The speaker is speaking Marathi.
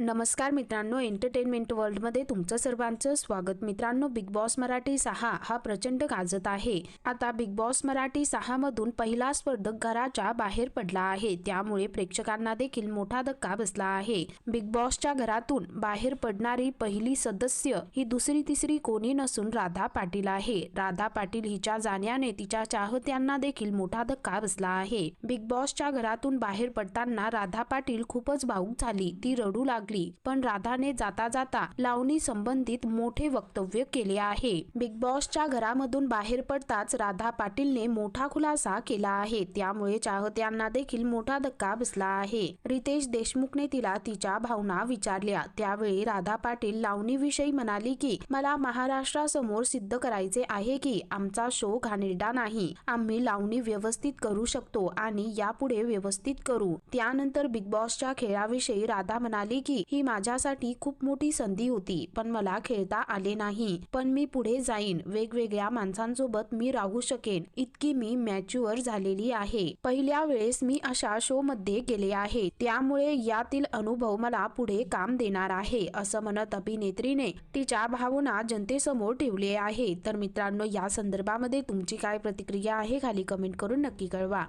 नमस्कार मित्रांनो एंटरटेनमेंट वर्ल्डमध्ये तुमचं सर्वांचं स्वागत. मित्रांनो बिग बॉस मराठी सहा हा प्रचंड गाजत आहे. आता बिग बॉस मराठी सहा मधून पहिला स्पर्धक घराच्या बाहेर पडला आहे. त्यामुळे प्रेक्षकांना देखील मोठा धक्का बसला आहे. बिग बॉसच्या घरातून बाहेर पडणारी पहिली सदस्य ही दुसरी तिसरी कोणी नसून राधा पाटील आहे. राधा पाटील हिच्या जाण्याने तिच्या चाहत्यांना देखील मोठा धक्का बसला आहे. बिग बॉसच्या घरातून बाहेर पडताना राधा पाटील खूपच भाऊक झाली. ती रडू लागली. लागली पण राधाने जाता जाता लावणी संबंधित मोठे वक्तव्य केले आहे. बिग बॉसच्या घरामधून बाहेर पडताच राधा पाटीलने मोठा खुलासा केला आहे. त्यामुळे चाहत्यांना देखील मोठा धक्का बसला आहे. रितेश देशमुखने तिला तिच्या भावना विचारल्या. त्यावेळी राधा पाटील लावणीविषयी म्हणाली की मला महाराष्ट्रासमोर सिद्ध करायचे आहे की आमचा शो घाणेरडा नाही. आम्ही लावणी व्यवस्थित करू शकतो आणि यापुढे व्यवस्थित करू. त्यानंतर बिग बॉसच्या खेळाविषयी राधा म्हणाली की ही माझ्यासाठी खूप मोठी संधी होती पण मला खेळता आले नाही. पण मी पुढे जाईन. वेगवेगळ्या माणसांसोबत मी राहू शकेन. इतकी मी मॅच्युअर झालेली आहे. पहिल्या वेळेस मी अशा शो मध्ये गेले आहे. त्यामुळे यातील अनुभव मला पुढे काम देणार आहे असं म्हणत अभिनेत्रीने तिच्या भावना जनतेसमोर ठेवले आहे. तर मित्रांनो या संदर्भामध्ये तुमची काय प्रतिक्रिया आहे खाली कमेंट करून नक्की कळवा.